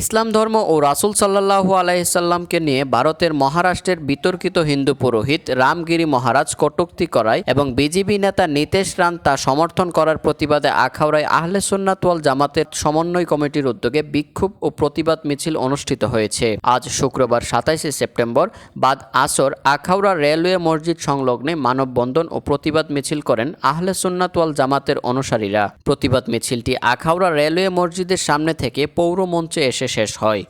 ইসলাম ধর্ম ও রাসূল সাল্লাল্লাহু আলাইসাল্লামকে নিয়ে ভারতের মহারাষ্ট্রের বিতর্কিত হিন্দু পুরোহিত রামগিরি মহারাজ কটুক্তি করায় এবং বিজেপি নেতা নীতেশ রান তা সমর্থন করার প্রতিবাদে আখাউড়ায় আহলে সুন্নাতওয়াল জামাতের সমন্বয় কমিটির উদ্যোগে বিক্ষোভ ও প্রতিবাদ মিছিল অনুষ্ঠিত হয়েছে। আজ শুক্রবার সাতাইশে সেপ্টেম্বর বাদ আসর আখাউড়া রেলওয়ে মসজিদ সংলগ্নে মানববন্ধন ও প্রতিবাদ মিছিল করেন আহলে সুন্নাতওয়াল জামাতের অনুসারীরা। প্রতিবাদ মিছিলটি আখাউড়া রেলওয়ে মসজিদের সামনে থেকে পৌর মঞ্চে এসে শেষ হয়।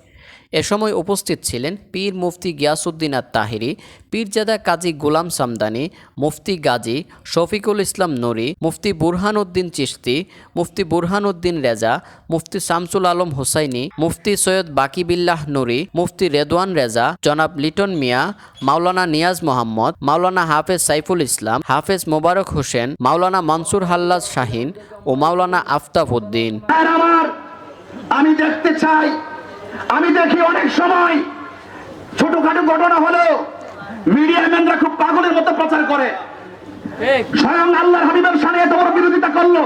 এ সময় উপস্থিত ছিলেন পীর মুফতি গিয়াসুদ্দিন আত তাহিরি পীরজাদা কাজী গোলাম সামদানি, মুফতি গাজী শফিকুল ইসলাম নুরি, মুফতি বুরহান উদ্দিন চিশতি, মুফতি বুরহান উদ্দিন রেজা, মুফতি শামসুল আলম হুসাইনি, মুফতি সৈয়দ বাকিবিল্লাহ নুরি, মুফতি রেদওয়ান রেজা, জনাব লিটন মিয়া, মাওলানা নিয়াজ মোহাম্মদ, মাওলানা হাফেজ সাইফুল ইসলাম, হাফেজ মোবারক হোসেন, মাওলানা মনসুর হাল্লাজ শাহিন ও মাওলানা আফতাব উদ্দিন। আর আমি দেখতে চাই। আমি দেখি অনেক সময় ছোটখাটো ঘটনা হলো মিডিয়া ম্যানরা খুব পাগলের মতো প্রচার করে। স্বয়ং আল্লাহর হাবিবের সামনে এত বড় বিরোধিতা করল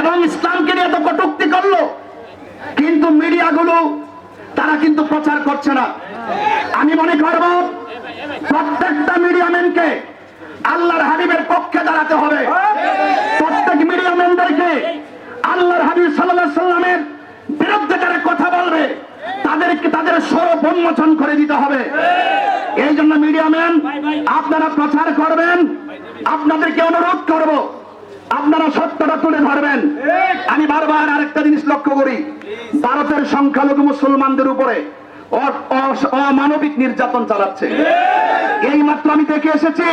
এবং ইসলামকে নিয়ে এত কটুক্তি করল। কিন্তু মিডিয়াগুলো তারা কিন্তু প্রচার করছে না। আমি মনে করব প্রত্যেকটা মিডিয়া ম্যানকে আল্লাহর হাবিবের পক্ষে দাঁড়াতে হবে। প্রত্যেক মিডিয়া ম্যানদেরকে আল্লাহর হাবিব সাল্লাহ সাল্লামের বিরুদ্ধে যারা কথা বলবে, তাদেরকে তাদের স্বরূপ উন্মোচন করে দিতে হবে। এই জন্য মিডিয়া ম্যান, আপনারা প্রচার করবেন, আপনাদেরকে অনুরোধ করব, আপনারা সত্যটা তুলে ধরবেন। আমি বারবার আরেকটা জিনিস লক্ষ্য করি, ভারতের সংখ্যালঘু মুসলমানদের উপরে অমানবিক নির্যাতন চালাচ্ছে। এই মাত্র আমি দেখে এসেছি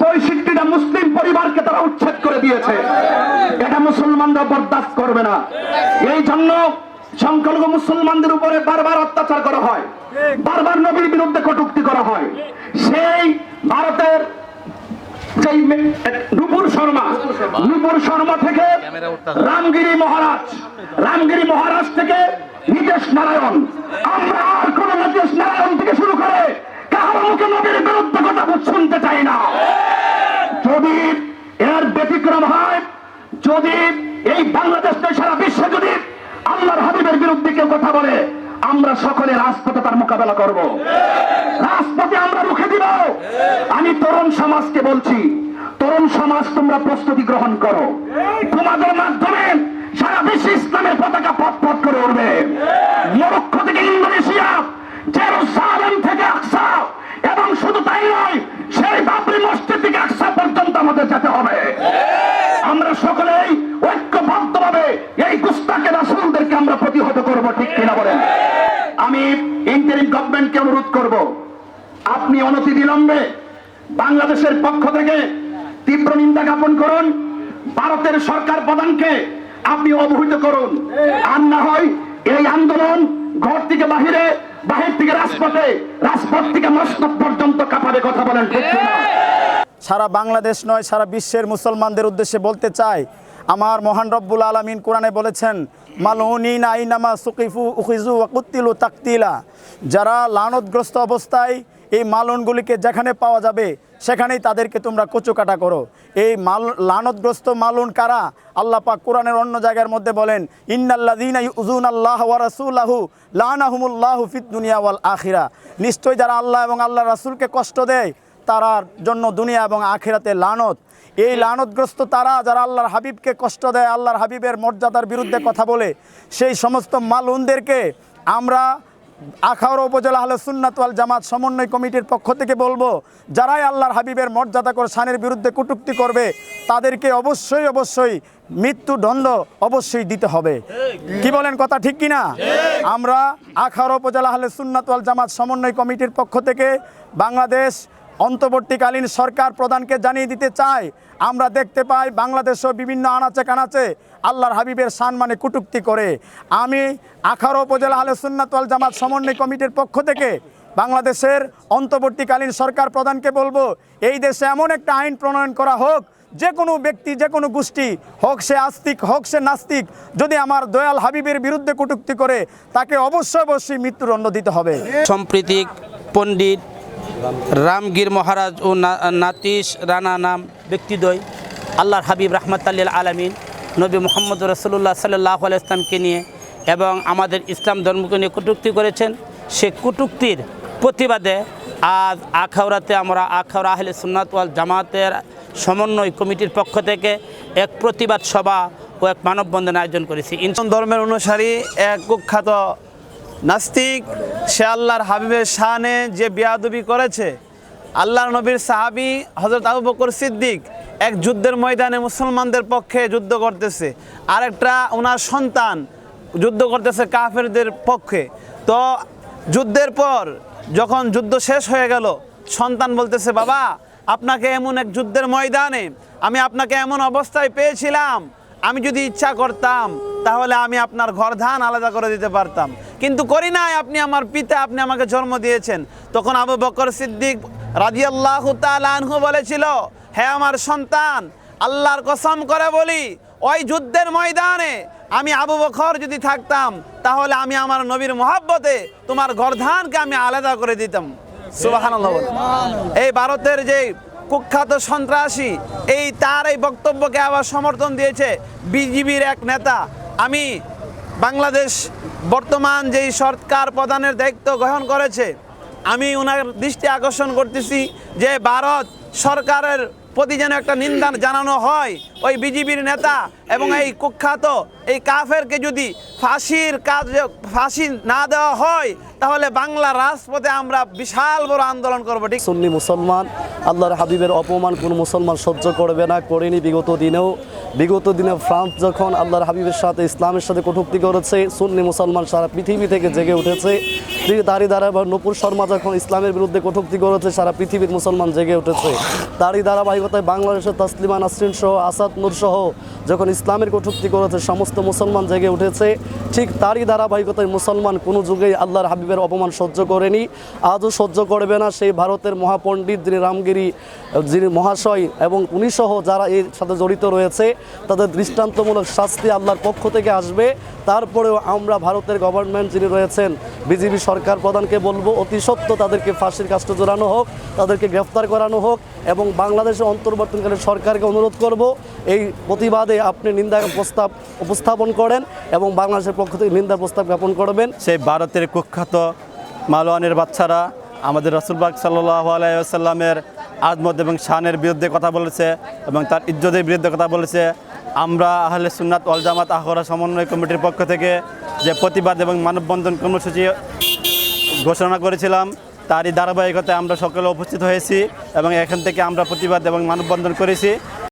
পঁয়ষট্টিটা মুসলিম পরিবারকে তারা উচ্ছেদ করে দিয়েছে। এটা মুসলমানরা বরদাস্ত করবে না। এই জন্য সংখ্যালঘু মুসলমানদের উপরে বারবার অত্যাচার করা হয়। বারবার নবীর বিরুদ্ধে কটুক্তি করা হয়। সেই ভারতের নুপুর শর্মা নুপুর শর্মা থেকে রামগিরি মহারাজ রামগিরি মহারাজ থেকে নীতিশ নারায়ণ। আমরা আর কোন নীতিশ নারায়ণ থেকে শুরু করে কারও মুখে নবীর বিরুদ্ধে কথা শুনতে চাই না। কেউ কথা বলে, আমরা সকলে রাজপথে তার মোকাবেলা করব। রাজপথে আমরা রুখে দিব। আমি তরুণ সমাজকে বলছি, তরুণ সমাজ তোমরা প্রস্তুতি গ্রহণ করো। তোমাদের মাধ্যমে সারা বিশ্বে ইসলামের পতাকা পথ পথ করে উঠবে। মরক্ষ থেকে ইন্দোনেশিয়া থেকে আকসা আপনি অনতি বিলম্বে বাংলাদেশের পক্ষ থেকে তীব্র নিন্দা জ্ঞাপন করুন। ভারতের সরকার প্রধানকে আপনি অবহিত করুন। আর না হয় এই আন্দোলন ঘর থেকে বাহিরে, বাহির থেকে রাজপথে, রাজপথ থেকে মসনদ পর্যন্ত কাঁপাবে কথা বলেন সারা বাংলাদেশ নয়, সারা বিশ্বের মুসলমানদের উদ্দেশ্যে বলতে চাই, আমার মহান রব্বুল আলমিন কোরআনে বলেছেন মালুনিন আইনামা সুকিফু উখিজু ওয়াকুত্তিলু তাকতিলা। যারা লানতগ্রস্ত অবস্থায় এই মালনগুলিকে যেখানে পাওয়া যাবে, সেখানেই তাদেরকে তোমরা কচুকাটা করো। এই মাল, লানতগ্রস্ত মালুন কারা? আল্লাহ পাক কোরআনের অন্য জায়গার মধ্যে বলেন, ইন্নাল্লাযীনা ইউযুনা আল্লাহ ওয়া রাসূলাহু লানাহুমুল্লাহু ফিদ দুনিয়া ওয়াল আখিরা নিশ্চয়ই যারা আল্লাহ এবং আল্লাহ রাসুলকে কষ্ট দেয়, তারার জন্য দুনিয়া এবং আখেরাতে লানত। এই লানতগ্রস্ত তারা যারা আল্লাহর হাবিবকে কষ্ট দেয়, আল্লাহর হাবিবের মর্যাদার বিরুদ্ধে কথা বলে, সেই সমস্ত মালুনদেরকে আমরা আখাউড়া উপজেলা হলে সুন্নাত ওয়াল জামাত সমন্বয় কমিটির পক্ষ থেকে বলব, যারাই আল্লাহর হাবিবের মর্যাদা করে শানের বিরুদ্ধে কটুক্তি করবে, তাদেরকে অবশ্যই অবশ্যই মৃত্যুদণ্ড অবশ্যই দিতে হবে। কি বলেন কথা ঠিক কিনা? আমরা আখাউড়া উপজেলা হলে সুন্নাত ওয়াল জামাত সমন্বয় কমিটির পক্ষ থেকে বাংলাদেশ অন্তর্বর্তীকালীন সরকার প্রধানকে জানিয়ে দিতে চাই আমরা দেখতে পাই বাংলাদেশও বিভিন্ন আনাচে কানাচে আল্লাহর হাবিবের সম্মানে কটূক্তি করে। আমি আখারো উপজেলা আলে সুন্নাতওয়াল জামাত সমন্বয় কমিটির পক্ষ থেকে বাংলাদেশের অন্তর্বর্তীকালীন সরকার প্রধানকে বলব, এই দেশে এমন একটা আইন প্রণয়ন করা হোক, যে কোনো ব্যক্তি, যে কোনো গোষ্ঠী, হোক সে আস্তিক, হোক সে নাস্তিক, যদি আমার দয়াল হাবিবের বিরুদ্ধে কটূক্তি করে, তাকে অবশ্যই অবশ্যই মৃত্যুদণ্ড দিতে হবে। সম্প্রীতিক পণ্ডিত রামগীর মহারাজ ও নাতিশ রানা নাম ব্যক্তিদ্বয়। আল্লাহর হাবিব রহমত আল্লাহ আলমিন, নবী মোহাম্মদ রসুল্লাহ সাল্লাহ ইসলামকে নিয়ে এবং আমাদের ইসলাম ধর্মকে নিয়ে কটূক্তি করেছেন। সে কটূক্তির প্রতিবাদে আজ আখাউড়াতে আমরা আখাউড়া আহলে সুন্নাত ওয়াল জামাতের সমন্বয় কমিটির পক্ষ থেকে এক প্রতিবাদ সভা ও এক মানববন্ধন আয়োজন করেছি। ইনশা- ধর্মের অনুসারী এক কুখ্যাত নাস্তিক, সে আল্লাহর হাবিবের শাহানে যে বিয়াদবি করেছে, আল্লাহর নবীর সাহাবি হজরত আবু বকর সিদ্দিক এক যুদ্ধের ময়দানে মুসলমানদের পক্ষে যুদ্ধ করতেছে। আরেকটা ওনার সন্তান যুদ্ধ করতেছে কাফেরদের পক্ষে। তো যুদ্ধের পর যখন যুদ্ধ শেষ হয়ে গেল, সন্তান বলতেছে, বাবা, আপনাকে এমন এক যুদ্ধের ময়দানে আমি আপনাকে এমন অবস্থায় পেয়েছিলাম। আমি যদি ইচ্ছা করতাম তাহলে আমি আপনার ঘর ধান আলাদা করে দিতে পারতাম। কিন্তু করি নাই, আপনি আমার পিতা, আপনি আমাকে জন্ম দিয়েছেন। তখন আবু বকর সিদ্দিক রাজিয়াল্লাহ আনহু বলেছিল হ্যাঁ আমার সন্তান, আল্লাহর কসম করে বলি, ওই যুদ্ধের ময়দানে আমি আবু বকর যদি থাকতাম, তাহলে আমি আমার নবীর মহাব্বতে তোমার গরধানকে আমি আলাদা করে দিতাম। এই ভারতের যে কুখ্যাত সন্ত্রাসী, এই তার এই বক্তব্যকে আবার সমর্থন দিয়েছে বিজিবির এক নেতা আমি বাংলাদেশ বর্তমান যেই সরকার প্রধানের দায়িত্ব গ্রহণ করেছে, আমি ওনার দৃষ্টি আকর্ষণ করতেছি যে ভারত সরকারের প্রতি যেন একটা নিন্দা জানানো হয়, ওই বিজিবির নেতা এবং এই কুখ্যাত, এই কাফেরকে যদি ফাঁসির কাজ, ফাঁসি না দেওয়া হয়, তাহলে বাংলা রাজপথে আমরা বিশাল বড় আন্দোলন করব, ঠিক? সুন্নি মুসলমান, আল্লাহর হাবিবের অপমান কোন মুসলমান সহ্য করবে না, করেনি বিগত দিনেও। বিগত দিনে ফ্রান্স যখন আল্লাহর হাবিবের সাথে, ইসলামের সাথে কটুক্তি করেছে, সুন্নি মুসলমান সারা পৃথিবী থেকে জেগে উঠেছে। তারই দ্বারা নপুর শর্মা যখন ইসলামের বিরুদ্ধে কটূক্তি করেছে, সারা পৃথিবীর মুসলমান জেগে উঠেছে। তারই ধারাবাহিকতায় বাংলাদেশের তাসলিমা নাসরিন সহ আসাদ নূর সহ যখন ইসলামের কটূক্তি করেছে, সমস্ত মুসলমান জেগে উঠেছে, ঠিক তারই ধারাবাহিকতায় মুসলমান কোনো যুগেই আল্লাহর হাবিবের অপমান সহ্য করেনি, আজও সহ্য করবে না সেই ভারতের মহাপণ্ডিত যিনি রামগিরি, যিনি মহাশয় এবং উনি সহ যারা এর সাথে জড়িত রয়েছে, তাদের দৃষ্টান্তমূলক শাস্তি আল্লাহর পক্ষ থেকে আসবে। তারপরেও আমরা ভারতের গভর্নমেন্ট যিনি রয়েছেন, বিজেপি সরকার প্রধানকে বলব, অতি সত্য তাদেরকে ফাঁসির কাজটা জোরানো হোক, তাদেরকে গ্রেফতার করানো হোক এবং বাংলাদেশের অন্তর্বর্তীকালীন সরকারকে অনুরোধ করব, এই প্রতিবাদে আপনি নিন্দা প্রস্তাব উপস্থাপন করেন এবং বাংলাদেশের পক্ষ থেকে নিন্দা প্রস্তাব জ্ঞাপন করবেন। সেই ভারতের কুখ্যাত মালোয়ানের বাচ্চারা আমাদের রসুলবাগ সাল্লাহ আলাইসাল্লামের আজমত এবং শানের বিরুদ্ধে কথা বলেছে এবং তার ইজ্জতের বিরুদ্ধে কথা বলেছে। আমরা আহলে সুন্নাত অল জামাত আহরা সমন্বয় কমিটির পক্ষ থেকে যে প্রতিবাদ এবং মানববন্ধন কর্মসূচি ঘোষণা করেছিলাম, তারই ধারাবাহিকতায় আমরা সকলে উপস্থিত হয়েছি এবং এখান থেকে আমরা প্রতিবাদ এবং মানববন্ধন করেছি।